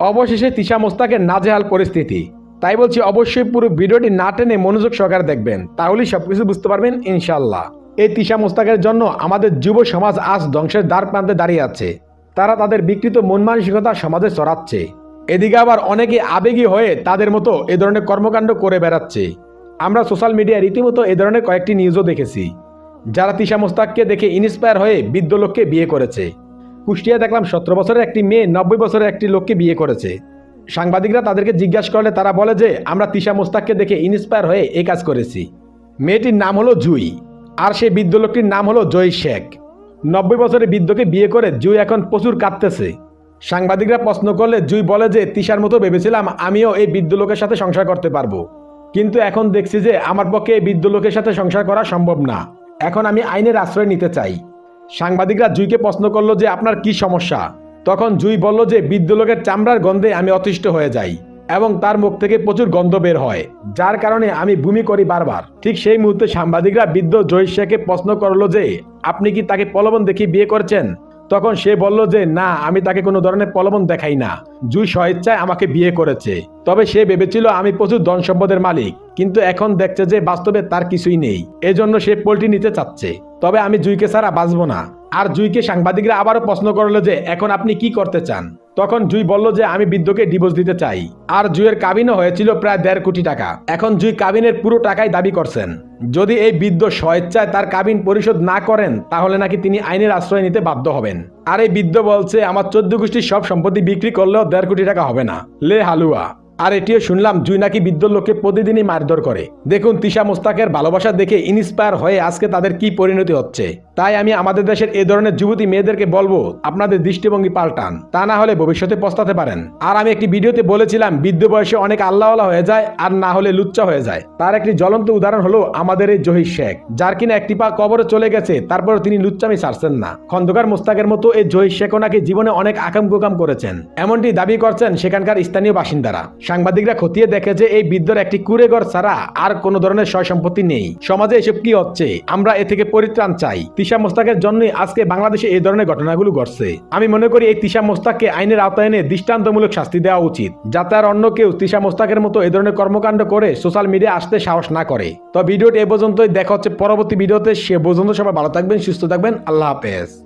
অবশেষে তিশা মোস্তাকের নাজেহাল পরিস্থিতি। তাই বলছি অবশ্যই পুরো ভিডিওটি না টেনে মনোযোগ সহকারে দেখবেন, তাহলেই সবকিছু বুঝতে পারবেন ইনশাল্লাহ এই তিশা মোস্তাকের জন্য আমাদের যুব সমাজ আজ ধ্বংসের দ্বার প্রান্তে দাঁড়িয়ে আছে। তারা তাদের বিকৃত মন মানসিকতা সমাজে চড়াচ্ছে। এদিকে আবার অনেকে আবেগী হয়ে তাদের মতো এ ধরনের কর্মকাণ্ড করে বেড়াচ্ছে। আমরা সোশ্যাল মিডিয়ায় রীতিমতো এ ধরনের কয়েকটি নিউজও দেখেছি। যারা তিশা মোস্তাককে দেখে ইন্সপায়ার হয়ে বৃদ্ধ লোককে বিয়ে করেছে। কুষ্টিয়া দেখলাম সতেরো বছরের একটি মেয়ে নব্বই বছরের একটি লোককে বিয়ে করেছে। সাংবাদিকরা তাদেরকে জিজ্ঞাসা করলে তারা বলে যে, আমরা তিশা মোস্তাককে দেখে ইন্সপায়ার হয়ে এই কাজ করেছি। মেয়েটির নাম হলো জুই, আর সেই বৃদ্ধ লোকটির নাম হলো জয় শেখ। নব্বই বছরের বৃদ্ধকে বিয়ে করে জুই এখন প্রচুর কাঁদতেছে। সাংবাদিকরা প্রশ্ন করলে জুই বলে যে, তিশার মতো ভেবেছিলাম আমিও এই বৃদ্ধ লোকের সাথে সংসার করতে পারব। কিন্তু এখন দেখছি যে, আমার পক্ষে এই বৃদ্ধ লোকের সাথে সংসার করা সম্ভব না। এখন আমি আইনের আশ্রয় নিতে চাই। সাংবাদিকরা জুইকে প্রশ্ন করল যে, আপনার কি সমস্যা? তখন জুই বলল যে, বৃদ্ধ লোকের চামড়ার গন্ধে আমি অতিষ্ঠ হয়ে যাই এবং তার মুখ থেকে প্রচুর গন্ধ বের হয়, যার কারণে আমি ভূমি করি বারবার। ঠিক সেই মুহূর্তে সাংবাদিকরা বৃদ্ধ জয় প্রশ্ন করল যে, আপনি কি তাকে পলবন দেখি বিয়ে করেছেন? তখন সে বলল যে, না, আমি তাকে কোনো ধরনের প্রলোভন দেখাই না। জুই স্বেচ্ছায় আমাকে বিয়ে করেছে। তবে সে ভেবেছিল আমি প্রচুর ধন সম্পদের মালিক। কিন্তু এখন দেখছে যে বাস্তবে তার কিছুই নেই। এজন্য সে পোল্ট্রি নিতে চাচ্ছে। তবে আমি জুইকে ছাড়া বাঁচবো না। আর জুইকে সাংবাদিকরা আবারও প্রশ্ন করল যে, এখন আপনি কি করতে চান? তখন জুই বলল যে আমি বৃদ্ধকে ডিভোর্স দিতে চাই। আর জুইয়ের কাবিনও হয়েছিল প্রায় দেড় কোটি টাকা। এখন জুই কাবিনের পুরো টাকাই দাবি করছেন। যদি এই বৃদ্ধ স্বেচ্ছায় তার কাবিন পরিশোধ না করেন, তাহলে নাকি তিনি আইনের আশ্রয় নিতে বাধ্য হবেন। আর এই বৃদ্ধ বলছে, আমার চোদ্দ গোষ্ঠীর সব সম্পত্তি বিক্রি করলেও দেড় কোটি টাকা হবে না। লে হালুয়া। আর এটিও শুনলাম জুই নাকি বৃদ্ধ লোককে প্রতিদিনই মারধর করে। দেখুন, তিশা মোস্তাকের ভালোবাসা দেখে ইন্সপায়ার হয়ে আজকে তাদের কি পরিণতি হচ্ছে। তাই আমি আমাদের দেশের এ ধরনের যুবতী মেয়েদেরকে বলব, আপনাদের দৃষ্টিভঙ্গি পাল্টান। তা না হলে ভবিষ্যতে পস্তাতে পারেন। আর আমি একটি ভিডিওতে বলেছিলাম, বৃদ্ধ বয়সে অনেক আল্লাহওয়ালা হয়ে যায় আর না হলে লুচ্চা হয়ে যায়। তার একটি জ্বলন্ত উদাহরণ হলো আমাদের এই জহির শেখ, যার কিনা একটি পা কবরে চলে গেছে তারপর তিনি লুচ্চামি ছাড়ছেন না। খন্দকার মোস্তাকের মতো এই জহির শেখও নাকি জীবনে অনেক আকাম কুকাম করেছেন। এমনটি দাবি করছেন সেখানকার স্থানীয় বাসিন্দারা। সাংবাদিকরা খতিয়ে দেখে যে এই বৃদ্ধর একটি কুড়েঘর ছাড়া আর কোনো ধরনের সয় সম্পত্তি নেই। সমাজে এসব কি হচ্ছে? আমরা এ থেকে পরিত্রাণ চাই। তিশা মোস্তাকের জন্যই আজকে বাংলাদেশে এই ধরনের ঘটনাগুলো ঘটছে। আমি মনে করি এই তিশা মোস্তাককে আইনের আওতায় এনে দৃষ্টান্তমূলক শাস্তি দেওয়া উচিত, যাতে আর অন্য কেউ তিশা মোস্তাকের মতো এ ধরনের কর্মকাণ্ড করে সোশ্যাল মিডিয়া আসতে সাহস না করে। তো ভিডিওটি এ পর্যন্তই। দেখা হচ্ছে পরবর্তী ভিডিওতে। সে পর্যন্ত সবাই ভালো থাকবেন, সুস্থ থাকবেন। আল্লাহ হাফেজ।